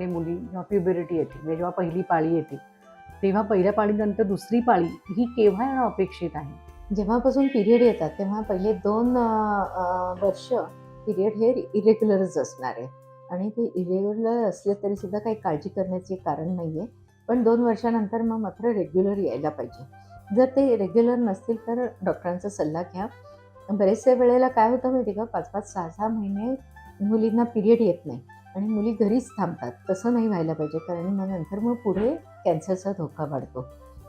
महिने मुली जेव्हा प्युबेरिटी येते म्हणजे जेव्हा पहिली पाळी येते तेव्हा पहिल्या पाळीनंतर दुसरी पाळी ही केव्हा येणं अपेक्षित आहे? जेव्हापासून पिरियड येतात तेव्हा पहिले दोन वर्ष पिरियड हे इरेग्युलरच असणार आहे. आणि ते इरेग्युलर असले तरी सुद्धा काही काळजी करण्याचे कारण नाही आहे पण दोन वर्षानंतर मग मात्र रेग्युलर यायला पाहिजे. जर ते रेग्युलर नसतील तर डॉक्टरांचा सल्ला घ्या. बरेचशा वेळेला काय होतं माहिती का? पाच पाच सहा सहा महिने मुलींना पिरियड येत नाही. आणि मुली घरीच थांबतात. तसं नाही व्हायला पाहिजे कारण मग नंतर मग पुढे कॅन्सरचा धोका वाढतो.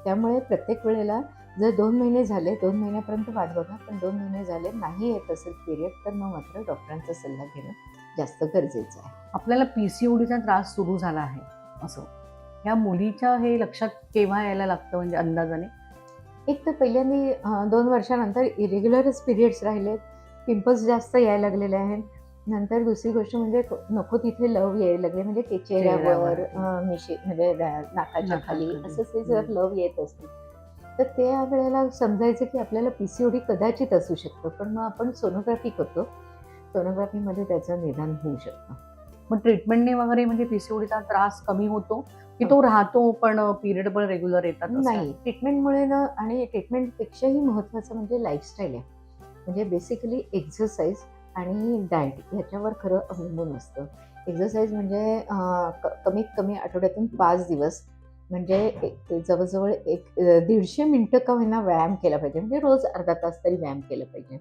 त्यामुळे प्रत्येक वेळेला जर दोन महिने झाले दोन महिन्यापर्यंत वाट बघा पण दोन महिने झाले नाही येत असेल पिरियड तर मग मात्र डॉक्टरांचा सल्ला घेणं जास्त गरजेचं आहे. आपल्याला पी सी ओडीचा त्रास सुरू झाला आहे असं. ह्या मुलीच्या हे लक्षात केव्हा यायला लागतं म्हणजे अंदाजाने? एक तर पहिल्यांदा दोन वर्षानंतर इरेग्युलरच पिरियड्स राहिले पिंपल्स जास्त यायला लागलेले आहेत. नंतर दुसरी गोष्ट म्हणजे नको तिथे लव यायला लागले म्हणजे ते चेहऱ्यावर मिशी म्हणजे नाकाच्या खाली. असं ते जर लव येत असतील तर त्या वेळेला समजायचं की आपल्याला पी सी ओडी कदाचित असू शकतं पण मग आपण सोनोग्राफी करतो. सोनोग्राफीमध्ये त्याचं निदान होऊ शकतं. मग ट्रीटमेंटने वगैरे म्हणजे पी सी ओडीचा त्रास कमी होतो की तो राहतो पण पिरियड पण रेग्युलर येतात? नाही. ट्रीटमेंटमुळे ना आणि ट्रीटमेंटपेक्षाही महत्त्वाचं म्हणजे लाईफस्टाईल आहे. म्हणजे बेसिकली एक्झरसाईज आणि डाएट ह्याच्यावर खरं अवलंबून असतं. एक्झरसाईज म्हणजे कमीत कमी आठवड्यातून पाच दिवस. म्हणजे एक जवळजवळ एक दीडशे मिनटं का होईना व्यायाम केला पाहिजे. म्हणजे रोज अर्धा तास तरी व्यायाम केला पाहिजे.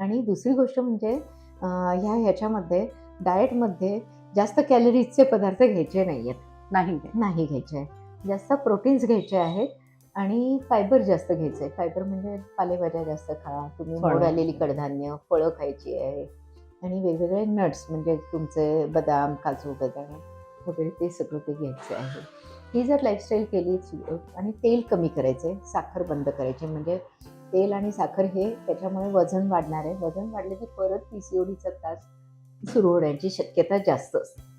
आणि दुसरी गोष्ट म्हणजे ह्या ह्याच्यामध्ये डाएटमध्ये जास्त कॅलरीजचे पदार्थ घ्यायचे नाही आहेत नाही. नाही घ्यायचे. आहे जास्त प्रोटीन्स घ्यायचे आहेत. आणि फायबर जास्त घ्यायचं आहे फायबर म्हणजे पालेभाज्या जास्त खा. तुम्ही. मोड आलेली कडधान्य फळं खायची आहे. आणि वेगवेगळे नट्स म्हणजे तुमचे बदाम काजू बदाम वगैरे ते सगळं ते घ्यायचं आहे. ही जर लाईफस्टाईल केली आणि तेल कमी करायचं आहे साखर बंद करायची म्हणजे तेल आणि साखर हे त्याच्यामुळे वजन वाढणार आहे. वजन वाढलं की परत पी सी ओडीचा त्रास सुरू होण्याची शक्यता जास्त असते.